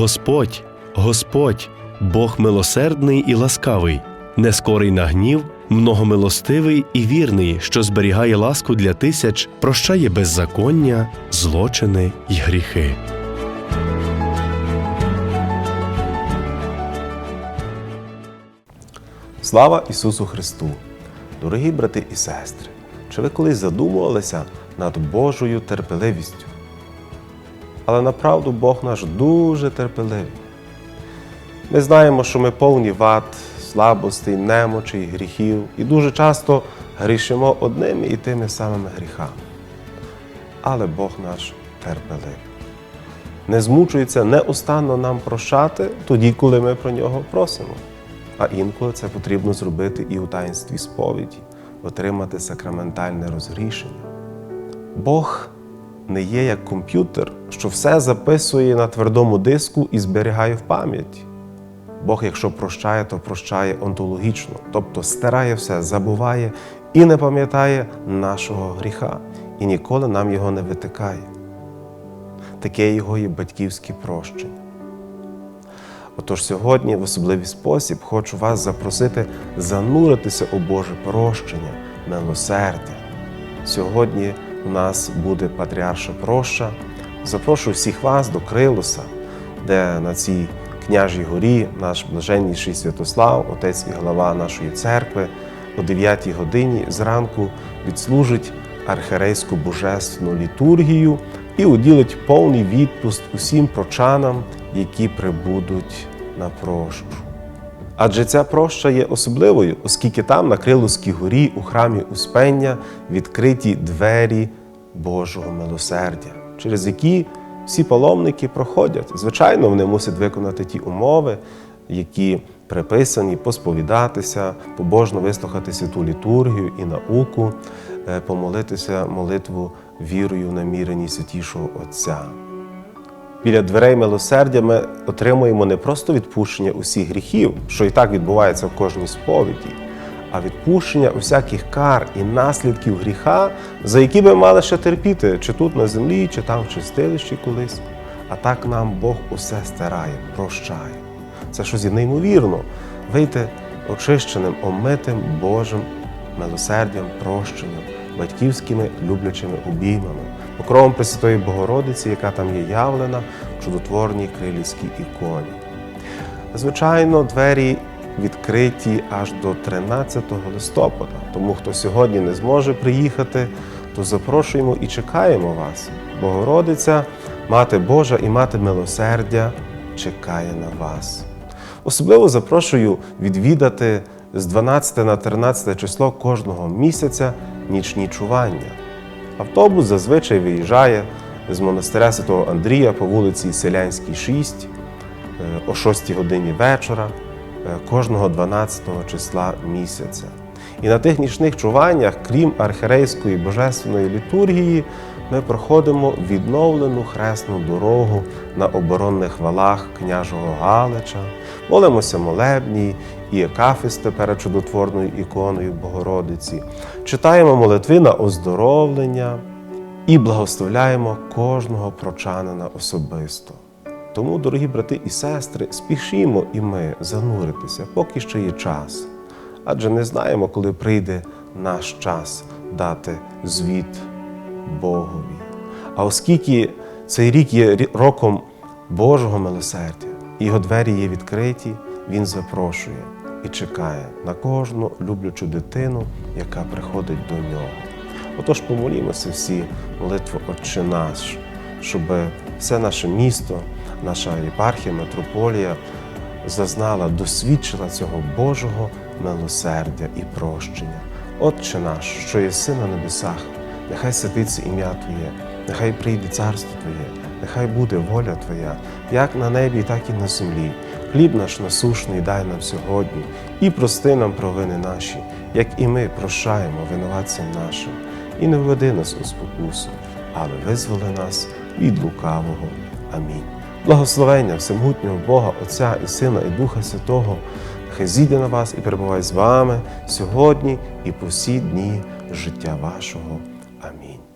Господь, Господь, Бог милосердний і ласкавий, не скорий на гнів, многомилостивий і вірний, що зберігає ласку для тисяч, прощає беззаконня, злочини й гріхи. Слава Ісусу Христу! Дорогі брати і сестри! Чи ви колись задумувалися над Божою терпеливістю? Але направду Бог наш дуже терпеливий. Ми знаємо, що ми повні вад, слабостей, немочей, гріхів і дуже часто грішимо одними і тими самими гріхами. Але Бог наш терпеливий. Не змучується неустанно нам прощати тоді, коли ми про нього просимо. А інколи це потрібно зробити і у таїнстві сповіді, отримати сакраментальне розгрішення. Бог не є як комп'ютер, що все записує на твердому диску і зберігає в пам'яті. Бог, якщо прощає, то прощає онтологічно, тобто стирає все, забуває і не пам'ятає нашого гріха, і ніколи нам його не витикає. Таке його є батьківське прощення. Отож сьогодні в особливий спосіб хочу вас запросити зануритися у Боже прощення, милосердя. Сьогодні у нас буде Патріарша Проща. Запрошую всіх вас до Крилоса, де на цій княжій горі наш блаженніший Святослав, отець і глава нашої церкви, о 9 годині зранку відслужить архерейську божественну літургію і уділить повний відпуст усім прочанам, які прибудуть на прощу. Адже ця проща є особливою, оскільки там, на Криловській горі, у храмі Успення, відкриті двері Божого милосердя, через які всі паломники проходять. Звичайно, вони мусять виконати ті умови, які приписані, посповідатися, побожно вислухати святу літургію і науку, е, помолитися молитву вірою в наміренні святішого Отця. Біля дверей милосердя ми отримуємо не просто відпущення усіх гріхів, що і так відбувається в кожній сповіді, а відпущення усяких кар і наслідків гріха, за які би мали ще терпіти, чи тут на землі, чи там в чистилищі колись. А так нам Бог усе стирає, прощає. Це щось неймовірно вийти очищеним, омитим Божим милосердям, прощенням, батьківськими люблячими обіймами, покровом Пресвятої Богородиці, яка там є явлена в чудотворній крилівській іконі. Звичайно, двері відкриті аж до 13 листопада, тому хто сьогодні не зможе приїхати, то запрошуємо і чекаємо вас. Богородиця, Мати Божа і Мати милосердя чекає на вас. Особливо запрошую відвідати з 12 на 13 число кожного місяця нічні чування. Автобус зазвичай виїжджає з монастиря Святого Андрія по вулиці Селянській, 6 е, о 6 годині вечора кожного 12 числа місяця. І на тих нічних чуваннях, крім архірейської божественної літургії, ми проходимо відновлену хресну дорогу на оборонних валах княжого Галича, молимося молебній і екафисти перед чудотворною іконою Богородиці, читаємо молитви на оздоровлення і благословляємо кожного прочанина особисто. Тому, дорогі брати і сестри, спішімо і ми зануритися, поки ще є час. Адже не знаємо, коли прийде наш час дати звіт Богові. А оскільки цей рік є роком Божого милосердя, його двері є відкриті, Він запрошує і чекає на кожну люблячу дитину, яка приходить до нього. Отож, помолімося всі молитву Отче наш, щоб все наше місто, наша єпархія, митрополія зазнала, досвідчила цього Божого милосердя і прощення. Отче наш, що єси на небесах, нехай святиться ім'я Твоє, нехай прийде царство Твоє, нехай буде воля Твоя, як на небі, так і на землі. Хліб наш насушний дай нам сьогодні і прости нам провини наші, як і ми прощаємо винуватцям нашим, і не введи нас у спокусу, але визволи нас від лукавого. Амінь. Благословення всемогутнього Бога, Отця і Сина, і Духа Святого, хай зійде на вас і перебуває з вами сьогодні і по всі дні життя вашого. Амінь.